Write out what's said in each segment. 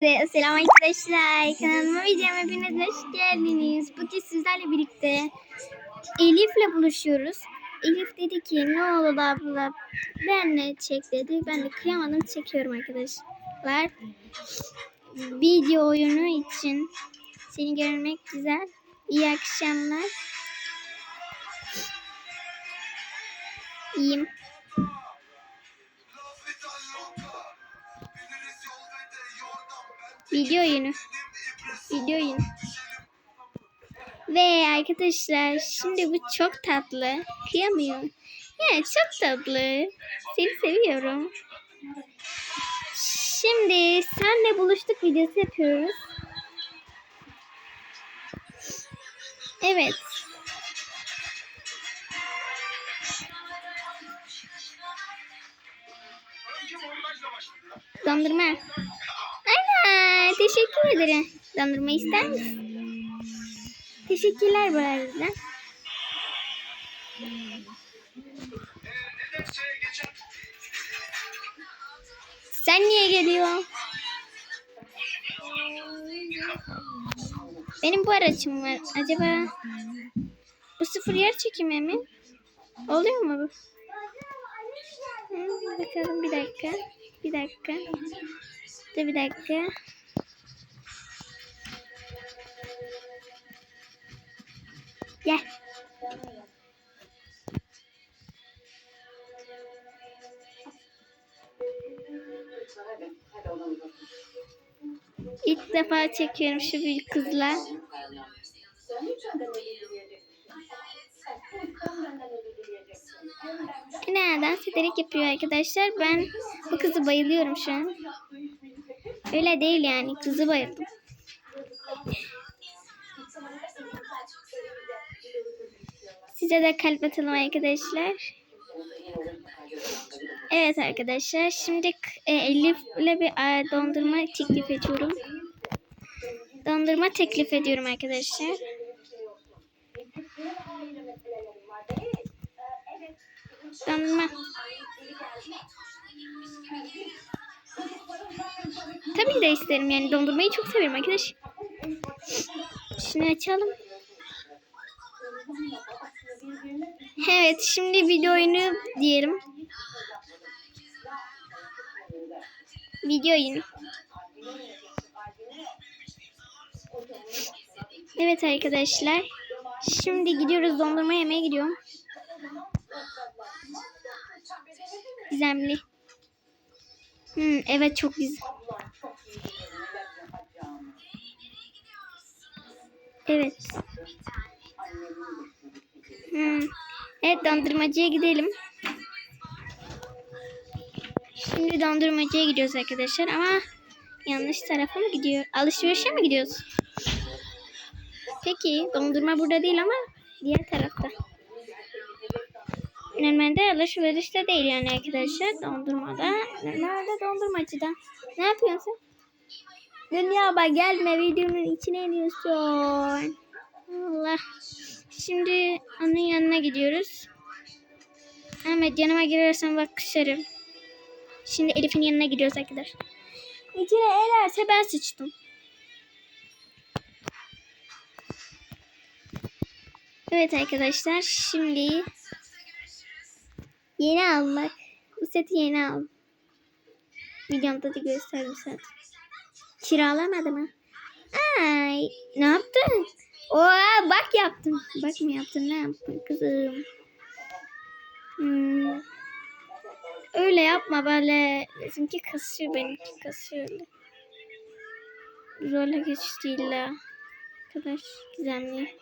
Selam arkadaşlar. Kanalıma videoma hepiniz hoş geldiniz. Bugün sizlerle birlikte Elif'le buluşuyoruz. Elif dedi ki ne oldu abla benle çek dedi. Ben de kıyamadım çekiyorum arkadaşlar. Video oyunu için seni görmek güzel. İyi akşamlar. İyiyim. Video oyunu. Video oyunu. Ve arkadaşlar şimdi bu çok tatlı. Kıyamıyor. Ya çok tatlı. Seni seviyorum. Şimdi senle buluştuk videosu yapıyoruz. Evet. Dondurma. Teşekkür ederim. Dondurma ister misin? Teşekkürler bu arada. Sen niye geliyorsun? Benim bu aracım var. Acaba bu sıfır yer çekimi mi? Oluyor mu bu? Hı, bakalım bir dakika. Bir dakika. Dur bir dakika. Gel. İlk defa çekiyorum şu büyük kızla. Yine dans ederek yapıyor arkadaşlar. Ben bu kızı bayılıyorum şu an. Öyle değil yani. Kızı bayıldım. Size de kalp atalım arkadaşlar. Evet arkadaşlar. Şimdi e, Elif'le bir e, dondurma teklif ediyorum. Dondurma teklif ediyorum arkadaşlar. Dondurma. Tabii de isterim yani dondurmayı çok severim arkadaş. Şunu açalım. Evet şimdi video oyunu diyelim. Video oyunu. Evet arkadaşlar. Şimdi gidiyoruz dondurma yemeye gidiyorum. Gizemli. Hmm, evet çok güzel. Evet. Hmm. Evet dondurmacıya gidelim. Şimdi dondurmacıya gidiyoruz arkadaşlar ama yanlış tarafa mı gidiyor? Alışverişe mi gidiyoruz? Peki dondurma burada değil ama diğer tarafta. Normalde alışverişte değil yani arkadaşlar. Dondurmada. Nerede dondurmacıda? Ne yapıyorsun? Dünya bak gelme videonun içine iniyorsun. Allah. Şimdi onun yanına gidiyoruz. Ahmet yanıma girersen bak kışarım. Şimdi Elif'in yanına gidiyoruz arkadaşlar. İçine elerse ben sıçtım. Evet arkadaşlar şimdi yeni almak. Bu seti yeni aldım. Videomda da gösterdim zaten. Kiralamadı mı? Ay ne yaptın? Oha bak yaptım. Bak mı yaptın ne yaptın kızım? Hmm. Öyle yapma böyle. Bizimki kasıyor benimki kasıyor öyle. Rola geçti illa. Arkadaş gizemli.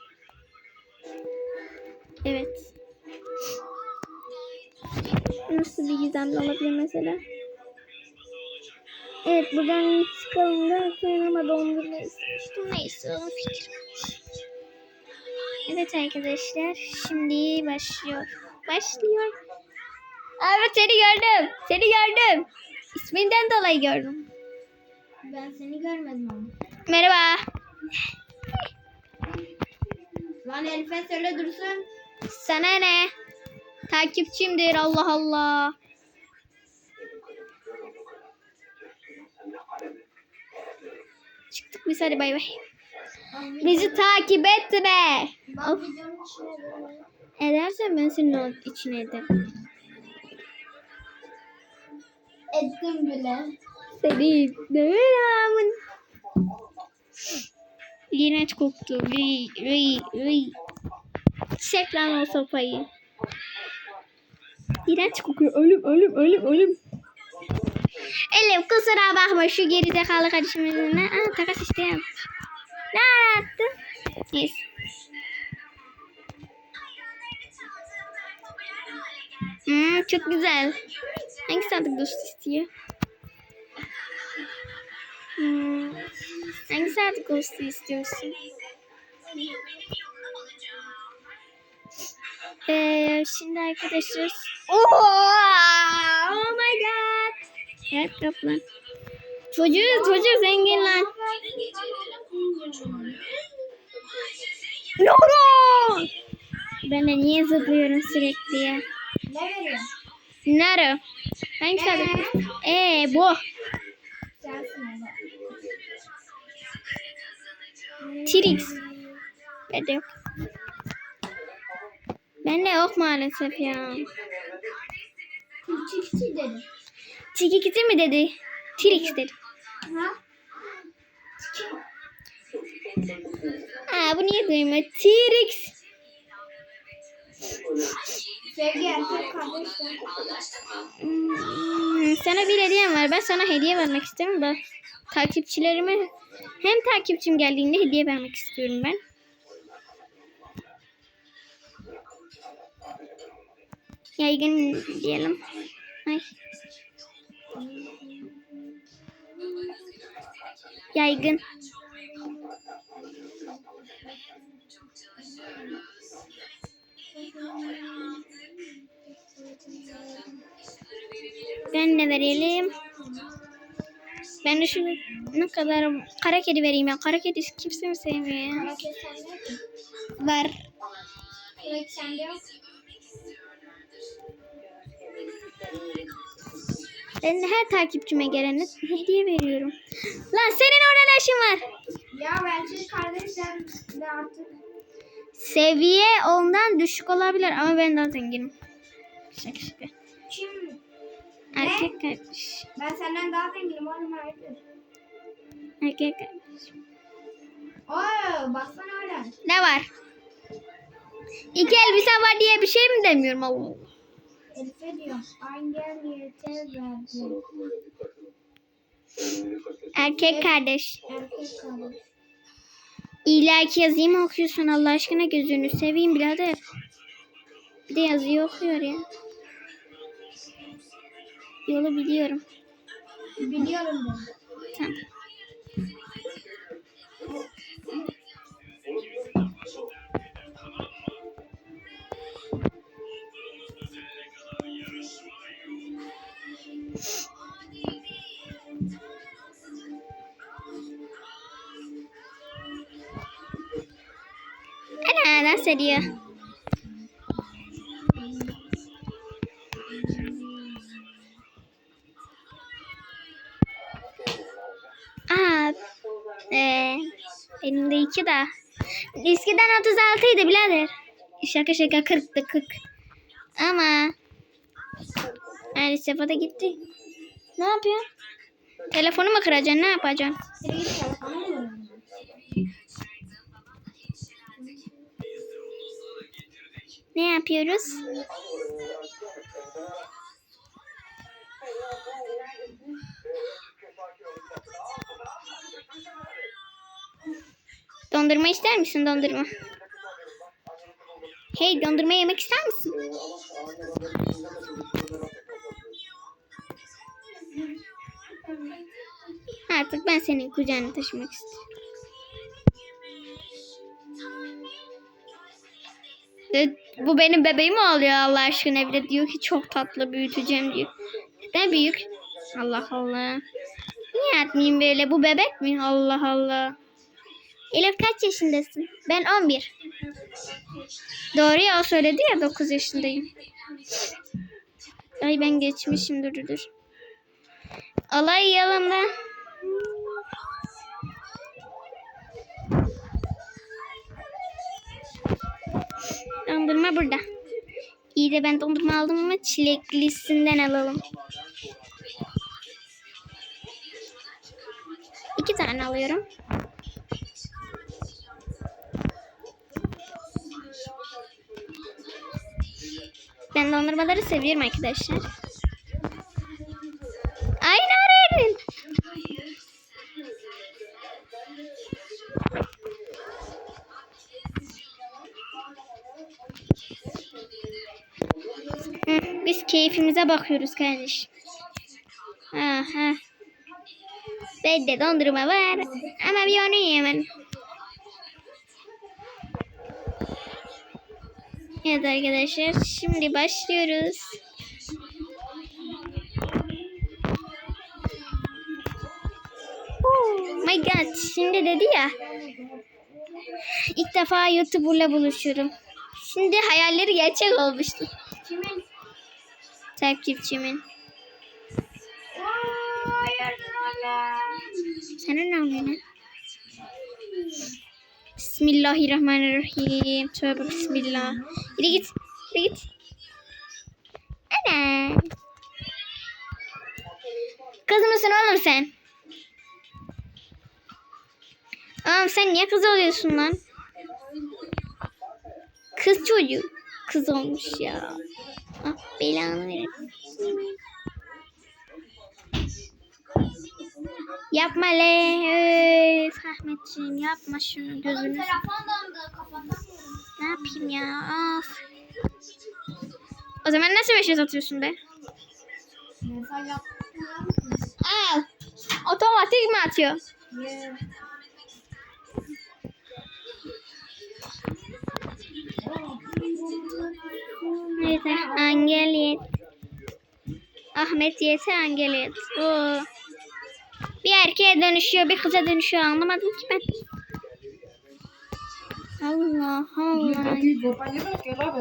Evet. Nasıl bir gizemli olabilir mesela? Evet buradan çıkalım derken ama dondurma istemiştim. Neyse onun fikri. Evet arkadaşlar şimdi başlıyor. Başlıyor. Evet seni gördüm. Seni gördüm. İsminden dolayı gördüm. Ben seni görmedim ama. Merhaba. Lan Elif'e söyle dursun. Sana ne? Takipçimdir Allah Allah. Biz hadi bay bay. Bizi takip etme. Of. Edersen ben senin içine ederim. Ettim bile. Seni devamın. İğrenç koktu. Rıy rıy rıy. Çek lan o sopayı. İğrenç kokuyor. Ölüm ölüm ölüm ölüm. Elif kusura bakma şu gerizekalı kardeşimizin. Aa takas isteyen. Ne yaptı? Neyse. Hmm, çok güzel. Hangi sandık dost istiyor? Hmm, hangi sandık dostu istiyorsun? Ee, şimdi arkadaşlar. Oh, oh my god. Evet kaplan. Çocuğu çocuğu zengin lan. Noro! Ben de niye zıplıyorum sürekli ya? Ne veriyor? Nero. Hangi sandık? Ee bu. Trix. Bende yok. Bende yok maalesef ya. Çiftçi dedi. Çikikiti mi dedi? Trix dedi. Ha? Aa bu niye duymuyor? Kardeşler. Hmm, sana bir hediyem var. Ben sana hediye vermek istiyorum da. Takipçilerime hem takipçim geldiğinde hediye vermek istiyorum ben. Yaygın diyelim. Ay. Yaygın. Ben ne verelim? Ben de şu ne kadar kara kedi vereyim ya. Kara kedi kimse mi sevmiyor ya? Var. Raket sende yok. Ben her takipçime gelene hediye veriyorum. Lan senin orada ne işin var? Ya erkek kardeşler de artık. Seviye ondan düşük olabilir ama ben daha zenginim. Şaka şaka. Kim? Erkek kardeş. Ben senden daha zenginim oğlum hayırdır? Erkek kardeş. Oo baksana öyle. Ne var? İki elbise var diye bir şey mi demiyorum Allah Allah. Elif'e diyor. Aynı yeter verdi. Erkek kardeş. Erkek kardeş. İlaki yazıyı mı okuyorsun Allah aşkına gözünü seveyim birader. Bir de yazıyı okuyor ya. Yolu biliyorum. Biliyorum ben. Tamam. Ediyor. Aa, ee, benim de iki daha. Eskiden 36 idi birader. Şaka şaka 40'tı 40. Ama maalesef o da gitti. Ne yapıyorsun? Telefonu mu kıracaksın? Ne yapacaksın? Seni git telefonu mu veriyorum? Ne yapıyoruz? Dondurma ister misin dondurma? Hey dondurma yemek ister misin? Artık ben senin kucağına taşımak istiyorum. Bu benim bebeğim oluyor Allah aşkına? Bir de diyor ki çok tatlı büyüteceğim diyor. Ne büyük? Allah Allah. Niye atmayayım böyle? Bu bebek mi? Allah Allah. Elif kaç yaşındasın? Ben 11. Doğru ya o söyledi ya 9 yaşındayım. Ay ben geçmişim dur dur. Alay yalında. Dondurma burada. İyi de ben dondurma aldım ama çileklisinden alalım. İki tane alıyorum. Ben dondurmaları seviyorum arkadaşlar. Keyfimize bakıyoruz kardeş. Aha. Bende dondurma var ama bir onu yiyemem. Evet arkadaşlar şimdi başlıyoruz. Oh my god şimdi dedi ya ilk defa YouTuber'la buluşuyorum. Şimdi hayalleri gerçek olmuştu. Kimin? Takipçimin. Senin ne oluyor? Bismillahirrahmanirrahim. Tövbe bismillah. Yürü git. Yürü git. Ana. Kız mısın oğlum sen? Oğlum sen niye kız oluyorsun lan? Kız çocuğu. Kız olmuş ya. Ah belanı verin. Yapma le. Öf Ahmetciğim yapma şunu gözünü. Ne yapayım ya? Of. O zaman nasıl mesaj atıyorsun be? Mesaj. Al. Otomatik mi atıyor? Yeah. Neyse. Angel yet. Ahmet yeti Angel yet. Oo. Bir erkeğe dönüşüyor, bir kıza dönüşüyor. Anlamadım ki ben. Allah Allah.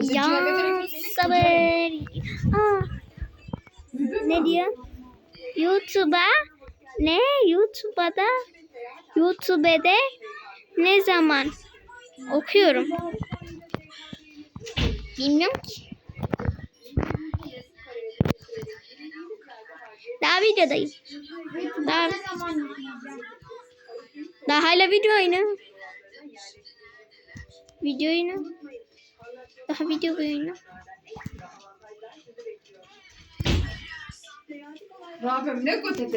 Ya sabır. Aa, ne diyor? YouTube'a ne? YouTube'da YouTube'de ne zaman okuyorum? Bilmiyorum ki. Daha videodayım. Daha, Ne daha hala video oyunu. Video oyunu. Daha video oyunu. Rabem ne kötü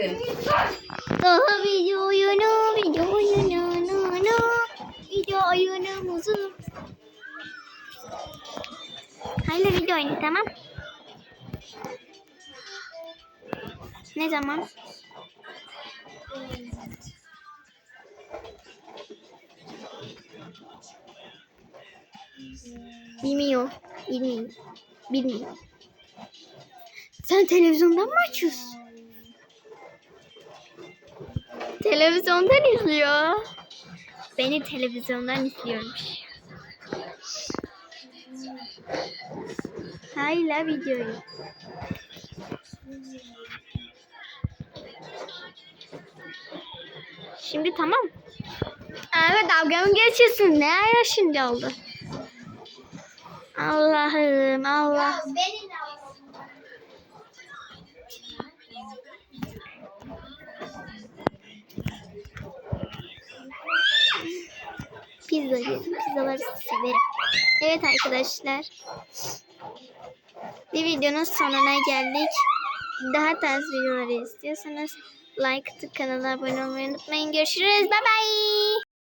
Daha video oyunu, video oyunu, no, no. Video oyunumuzu. Hala video oyunu tamam. Ne zaman? Bilmiyor. Bilmiyor. Bilmiyor. Sen televizyondan mı açıyorsun? Televizyondan izliyor. Beni televizyondan izliyormuş. Hala videoyu. Şimdi tamam. Evet dalga mı geçiyorsun? Ne ara şimdi oldu? Allah'ım Allah. De Pizza yedim. Pizzaları severim. Evet arkadaşlar. Bir videonun sonuna geldik. Daha tarz videoları istiyorsanız like atıp kanala abone olmayı unutmayın. Görüşürüz. Bye bye.